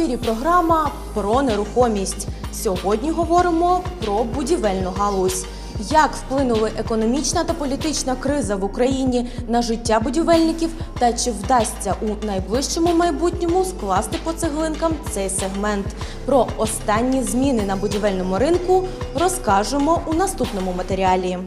ефірі програма про нерухомість. Сьогодні говоримо про будівельну галузь. Як вплинули економічна та політична криза в Україні на життя будівельників, та чи вдасться у найближчому майбутньому скласти по цеглинкам цей сегмент? Про останні зміни на будівельному ринку розкажемо у наступному матеріалі.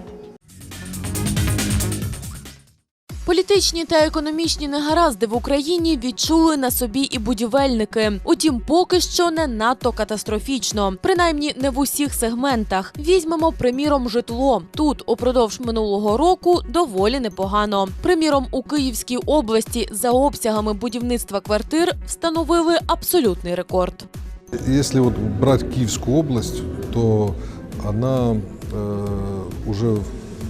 Політичні та економічні негаразди в Україні відчули на собі і будівельники. Утім, поки що не надто катастрофічно, принаймні не в усіх сегментах. Візьмемо приміром житло. Тут упродовж минулого року доволі непогано. Приміром, у Київській області за обсягами будівництва квартир встановили абсолютний рекорд. Если вот брать Киевскую область, то она э, уже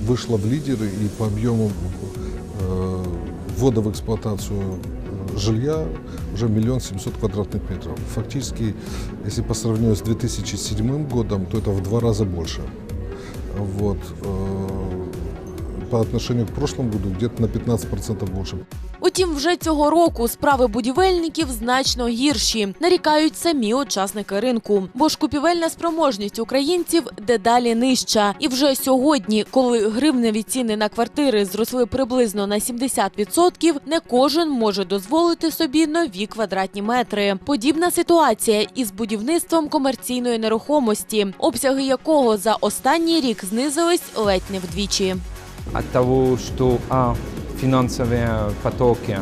вышла в лидеры и по объему э, ввода в эксплуатацию э, жилья уже миллион семьсот квадратных метров. Фактически, если по сравнению с 2007 годом, то это в два раза больше. Вот. э, По отношению к прошлому году где-то на 15% больше. Утім, вже цього року справи будівельників значно гірші, нарікають самі учасники ринку. Бо ж купівельна спроможність українців дедалі нижча. І вже сьогодні, коли гривневі ціни на квартири зросли приблизно на 70%, не кожен може дозволити собі нові квадратні метри. Подібна ситуація із будівництвом комерційної нерухомості, обсяги якого за останній рік знизились ледь не вдвічі. от того, что а, финансовые потоки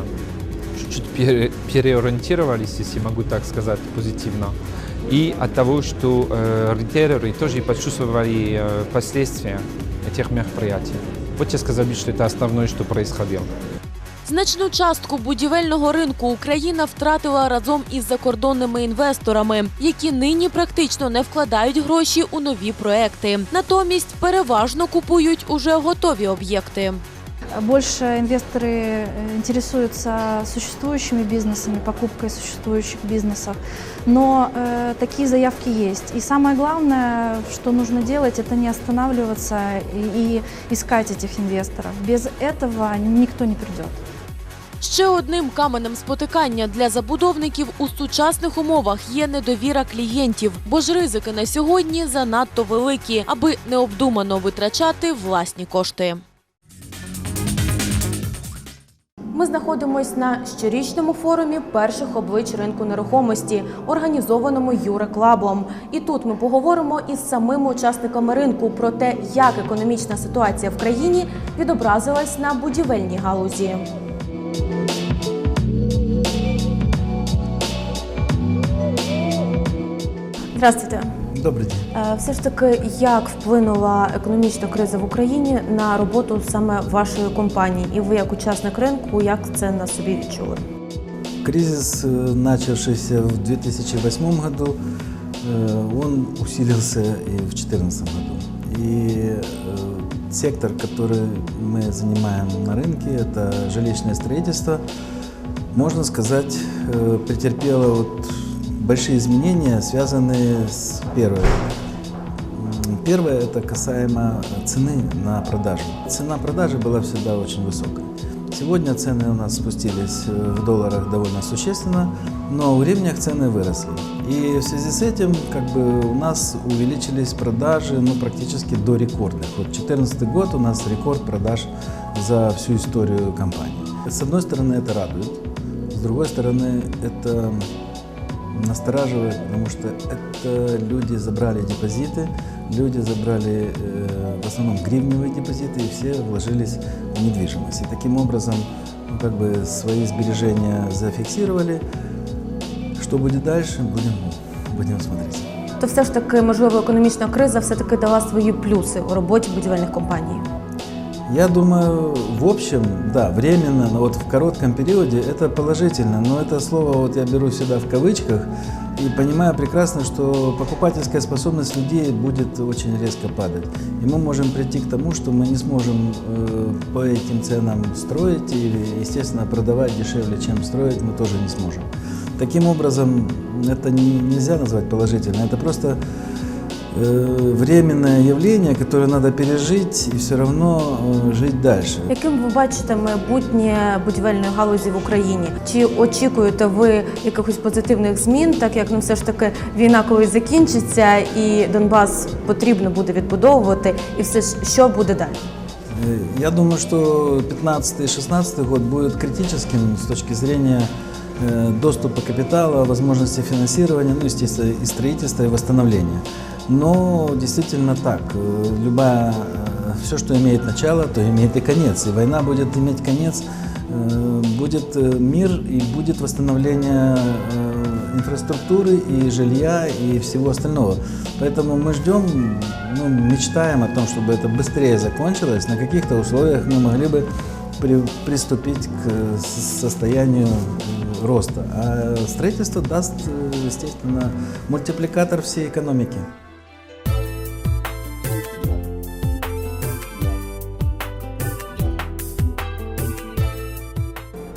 чуть-чуть пере- переориентировались, если могу так сказать, позитивно, и от того, что э, ритейлеры тоже почувствовали э, последствия этих мероприятий. Вот я сказал, что это основное, что происходило. Значну частку будівельного ринку Україна втратила разом із закордонними інвесторами, які нині практично не вкладають гроші у нові проекти. Натомість переважно купують уже готові об'єкти. Больше инвесторы э, интересуются существующими бизнесами, покупкой существующих бизнесов. Но э, такие заявки есть. И самое главное, что нужно делать, это не останавливаться и, и искать этих инвесторов. Без этого никто не придет. Ще одним каменем спотикання для забудовників у сучасних умовах є недовіра клієнтів, бо ж ризики на сьогодні занадто великі, аби необдумано витрачати власні кошти. Ми знаходимось на щорічному форумі перших облич ринку нерухомості, організованому Юреклабом. І тут ми поговоримо із самими учасниками ринку про те, як економічна ситуація в країні відобразилась на будівельній галузі. Здравствуйте. Добрий день. Е, Все ж таки, як вплинула економічна криза в Україні на роботу саме вашої компанії, і ви, як учасник ринку, як це на собі відчули? Кризис, э, начавшийся в 2008 году, э, он усилился и в 2014 году. И э, сектор, который мы занимаем на рынке, это жилищное строительство, можно сказать, э, претерпело вот большие изменения, связанные с первой Первое – это касаемо цены на продажу. Цена продажи была всегда очень высокой. Сегодня цены у нас спустились э, в долларах довольно существенно, но в гривнях цены выросли. И в связи с этим как бы у нас увеличились продажи ну, практически до рекордных. Вот 2014 год у нас рекорд продаж за всю историю компании. С одной стороны это радует, с другой стороны это настораживает, потому что это люди забрали депозиты, люди забрали э, в основном гривневые депозиты и все вложились в недвижимость. И таким образом ну, как бы свои сбережения зафиксировали. Что будет дальше, будем, будем смотреть. То все ж таки, можливо, економічна криза все таки дала свої плюси у роботі будівельних компаній. Я думаю, в общем, да, временно, но вот в коротком периоде это положительно, но это слово вот я беру всегда в кавычках и понимаю прекрасно, что покупательская способность людей будет очень резко падать. И мы можем прийти к тому, что мы не сможем э, по этим ценам строить или, естественно, продавать дешевле, чем строить, мы тоже не сможем. Таким образом, это не- нельзя назвать положительно, это просто э, временное явление, которое надо пережить и все равно э, жить дальше. Яким ви бачите майбутнє будівельної галузі в Україні? Чи очікуєте ви якихось позитивних змін, так як ну все ж таки війна колись закінчиться, і Донбас потрібно буде відбудовувати, і все ж що буде далі? Э, Я думаю, что 15-16 год будет критическим с точки зрения э, доступа капитала, возможности финансирования, ну, естественно, и строительства, и восстановления. Но действительно так. Э, Любая, все, что имеет начало, то имеет и конец. И война будет иметь конец, э, будет э, мир и будет восстановление э, инфраструктуры и жилья и всего остального. Поэтому мы ждем, ну, мечтаем о том, чтобы это быстрее закончилось. На каких-то условиях мы могли бы при- приступить к э, состоянию э, роста. А строительство даст, э, естественно, мультипликатор всей экономики.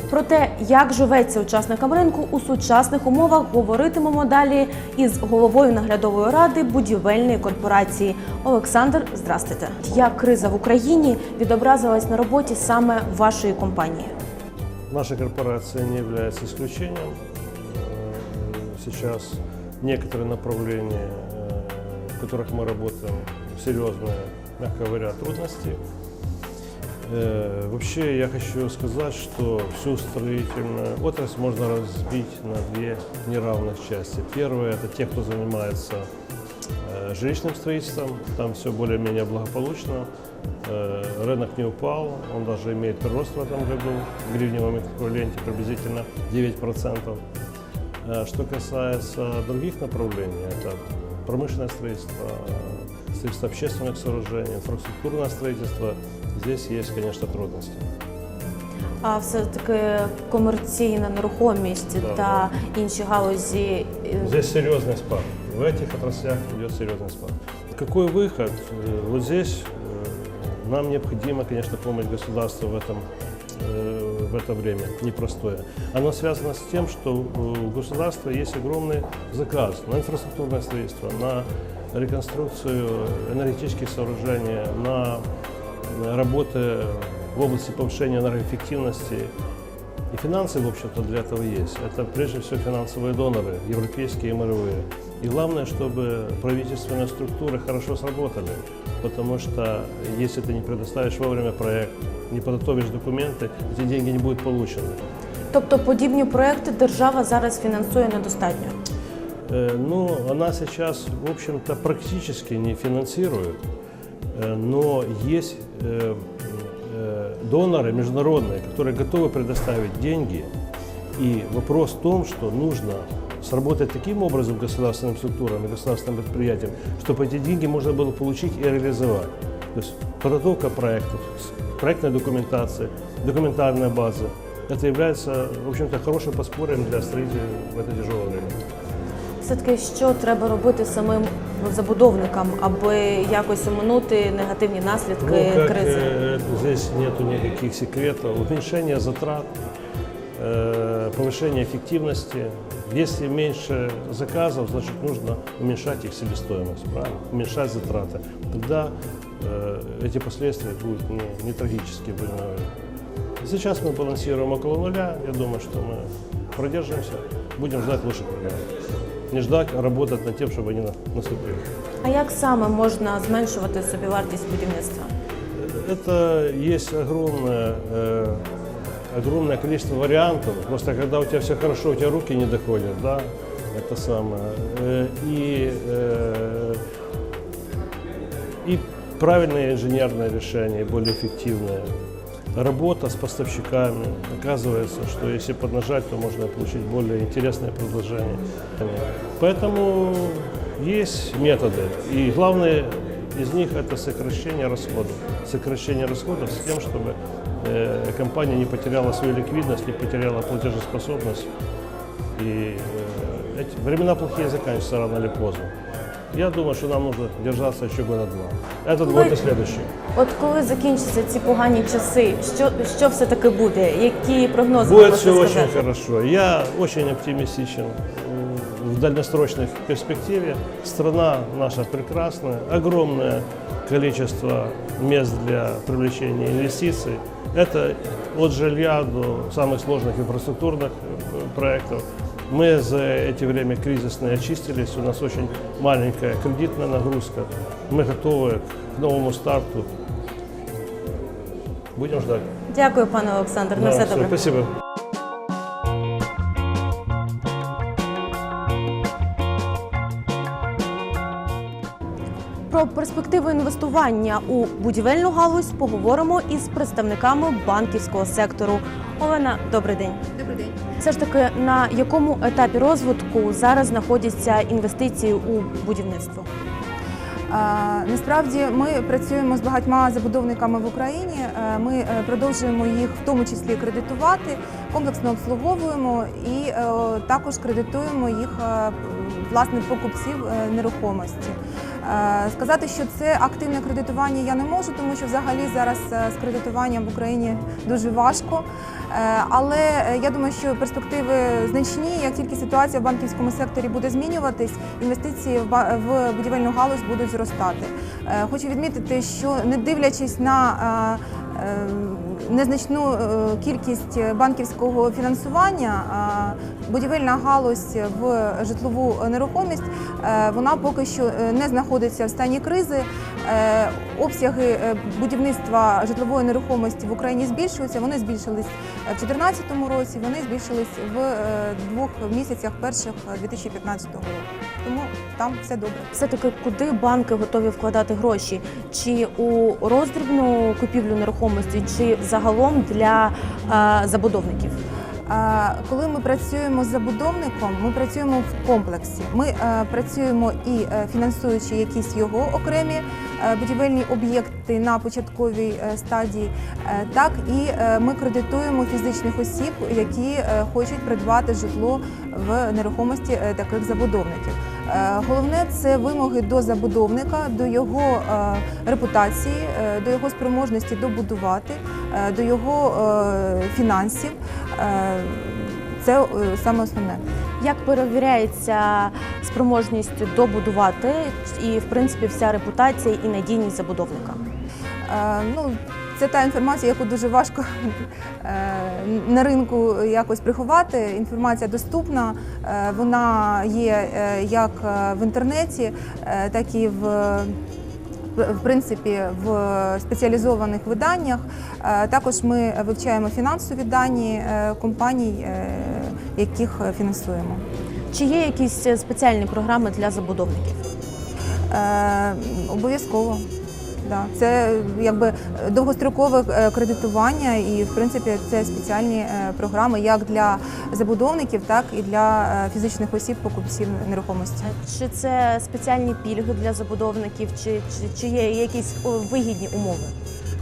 Про те, як живеться учасникам ринку у сучасних умовах, говоритимемо далі із головою наглядової ради будівельної корпорації. Олександр, здрастуйте. Як криза в Україні відобразилась на роботі саме вашої компанії? Наша корпорация не является исключением. Э, Сейчас некоторые направления, э, в которых мы работаем, серьезные, мягко говоря, трудности. Э, Вообще я хочу сказать, что всю строительную отрасль можно разбить на две неравных части. Первое – это те, кто занимается э, жилищным строительством, там все более-менее благополучно, Э, рынок не упал, он даже имеет прирост в этом году в гривневом эквиваленте приблизительно 9%. Э, Что касается других направлений, это промышленное строительство, э, строительство общественных сооружений, инфраструктурное строительство, здесь есть, конечно, трудности. А все-таки комерційна нерухомість Да. та інші галузі е, Здесь серьезный спад. В этих отраслях идет серьезный спад. Какой выход? Э, Вот здесь э, нам необходима, конечно, помощь государства в этом, э, в это время непростое. Оно связано с тем, что у государства есть огромный заказ на инфраструктурное строительство, на реконструкцию энергетических сооружений, на работы в области повышения энергоэффективности и финансы, в общем-то, для этого есть. Это прежде всего финансовые доноры, европейские и мировые. И главное, чтобы правительственные структуры хорошо сработали. Потому что если ты не предоставишь вовремя проект, не подготовишь документы, эти деньги не будут получены. тобто подібні проекти держава зараз фінансує недостатньо. Э, Ну, она сейчас, в общем-то, практически не финансирует, э, но есть э, э, доноры международные, которые готовы предоставить деньги. И вопрос в том, что нужно сработать таким образом государственным структурам и государственным предприятиям, чтобы эти деньги можно было получить и реализовать. То есть подготовка проектов, с- проектная документация, документарная база. Это является, в общем-то, хорошим подспорьем для строителей в это тяжелое время. Все-таки що треба робити самим забудовникам, аби якось оминути негативні наслідки Ну, как, кризи? э, здесь нету никаких секретов. Уменьшение затрат, э, повышение эффективности. Если меньше заказов, значит нужно уменьшать их себестоимость, правильно? Уменьшать затраты. Тогда э, эти последствия будут не, не трагические, будем говорить. Сейчас мы балансируем около нуля. Я думаю, что мы продержимся. Будем ждать лучших времен. Не ждать, а работать над тем, чтобы они на- наступили. А як саме можна зменшувати собівартість будівництва? Это есть огромное, э, огромное количество вариантов. Просто когда у тебя все хорошо, у тебя руки не доходят, да, это самое. Э, и, э, и правильное инженерное решение, и более эффективное. Работа с поставщиками. Оказывается, что если поднажать, то можно получить более интересное предложение. Поэтому есть методы. И главное из них это сокращение расходов. Сокращение расходов с тем, чтобы э, компания не потеряла свою ликвидность, не потеряла платежеспособность. И э, эти времена плохие заканчиваются рано или поздно. Я думаю, что нам нужно держаться еще года два. Этот год и следующий. От коли закінчаться ці погані часи, що, що все-таки буде? Які прогнози ви Будет можете все очень сказати? хорошо. Я очень оптимистичен м, в дальносрочной перспективе. Страна наша прекрасная, огромное количество мест для привлечения инвестиций. Это от жилья до самых сложных инфраструктурных э, проектов. Мы за эти время кризисные очистились, у нас очень маленькая кредитная нагрузка. Мы готовы к новому старту. Будем ждать. Дякую, пане Олександр. На Да, все всё, добре. спасибо. Про перспективи інвестування у будівельну галузь поговоримо із представниками банківського сектору. Олена, добрий день. Добрий день. Все ж таки, на якому етапі розвитку зараз знаходяться інвестиції у будівництво? Насправді ми працюємо з багатьма забудовниками в Україні. Ми е, продовжуємо їх в тому числі кредитувати, комплексно обслуговуємо і е, також кредитуємо їх е, власне покупців нерухомості. Е, Сказати, що це активне кредитування, я не можу, тому що взагалі зараз е, з кредитуванням в Україні дуже важко. Е, Але я думаю, що перспективи значні. Як тільки ситуація в банківському секторі буде змінюватись, інвестиції в будівельну галузь будуть зростати. Хочу відмітити, що не дивлячись на незначну е, кількість банківського фінансування, е, будівельна галузь в житлову нерухомість е, вона поки що е, не знаходиться в стані кризи. Е, Обсяги е, будівництва житлової нерухомості в Україні збільшуються. Вони збільшились е, в 2014 році, вони збільшились в е, двох місяцях перших е, 2015 року. Там все добре. Все таки, куди банки готові вкладати гроші? Чи у роздрібну купівлю нерухомості, чи загалом для е, забудовників? Коли ми працюємо з забудовником, ми працюємо в комплексі. Ми е, працюємо і е, фінансуючи якісь його окремі е, будівельні об'єкти на початковій е, стадії, е, так і е, ми кредитуємо фізичних осіб, які е, хочуть придбати житло в нерухомості е, таких забудовників. Е, Головне це вимоги до забудовника, до його е, репутації, е, до його спроможності добудувати, до його фінансів. Це саме основне. Як перевіряється спроможність добудувати і, в принципі, вся репутація і надійність забудовника? Ну, це та інформація, яку дуже важко е, на ринку якось приховати. Інформація доступна, е, вона є е, як в інтернеті, так і в. В принципі, в спеціалізованих виданнях також ми вивчаємо фінансові дані компаній, яких фінансуємо. Чи є якісь спеціальні програми для забудовників? Е, Обов'язково. Да. Це якби довгострокове е, кредитування, і в принципі це спеціальні е, програми як для забудовників, так і для е, фізичних осіб, покупців нерухомості. Чи це спеціальні пільги для забудовників, чи, чи, чи є якісь вигідні умови?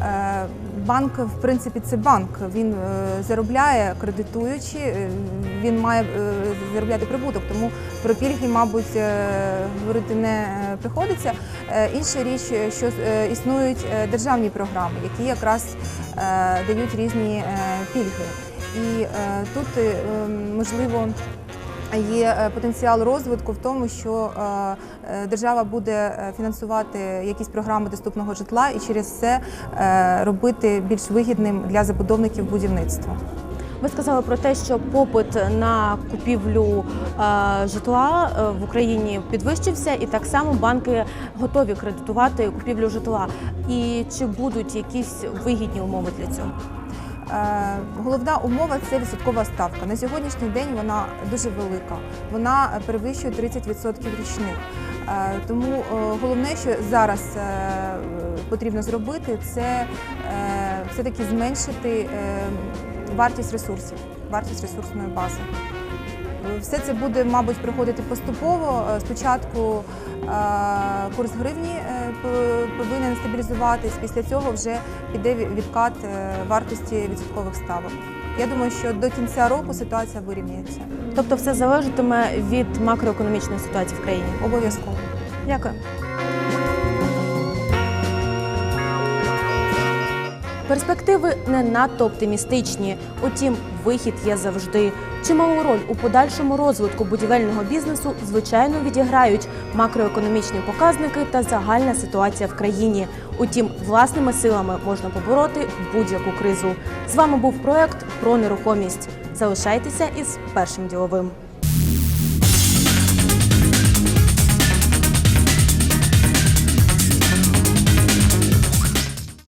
Е, Банк, в принципі, це банк. Він е, заробляє кредитуючи, е, він має заробляти прибуток, тому про пільги, мабуть, говорити не приходиться. Інша річ, що існують державні програми, які якраз дають різні пільги. І тут можливо. Є е, потенціал розвитку в тому, що е, е, держава буде фінансувати якісь програми доступного житла і через це робити більш вигідним для забудовників будівництво. Ви сказали про те, що попит на купівлю житла в Україні підвищився, і так само банки готові кредитувати купівлю житла. І чи будуть якісь вигідні умови для цього? Е, Головна умова це відсоткова ставка. На сьогоднішній день вона дуже велика. Вона перевищує 30% річних. Е, Тому е, головне, що зараз потрібно зробити, це все-таки зменшити вартість ресурсів, вартість ресурсної бази. Все це буде, мабуть, проходити поступово. Спочатку курс гривні повинен стабілізуватись. Після цього вже піде відкат е, вартості відсоткових ставок. Я думаю, що до кінця року ситуація вирівняється. Тобто, все залежатиме від макроекономічної ситуації в країні. Обов'язково. Дякую. Перспективи не надто оптимістичні. Утім, вихід є завжди. Чималу роль у подальшому розвитку будівельного бізнесу звичайно відіграють макроекономічні показники та загальна ситуація в країні. Утім, власними силами можна побороти будь-яку кризу. З вами був проект про нерухомість. Залишайтеся із першим діловим.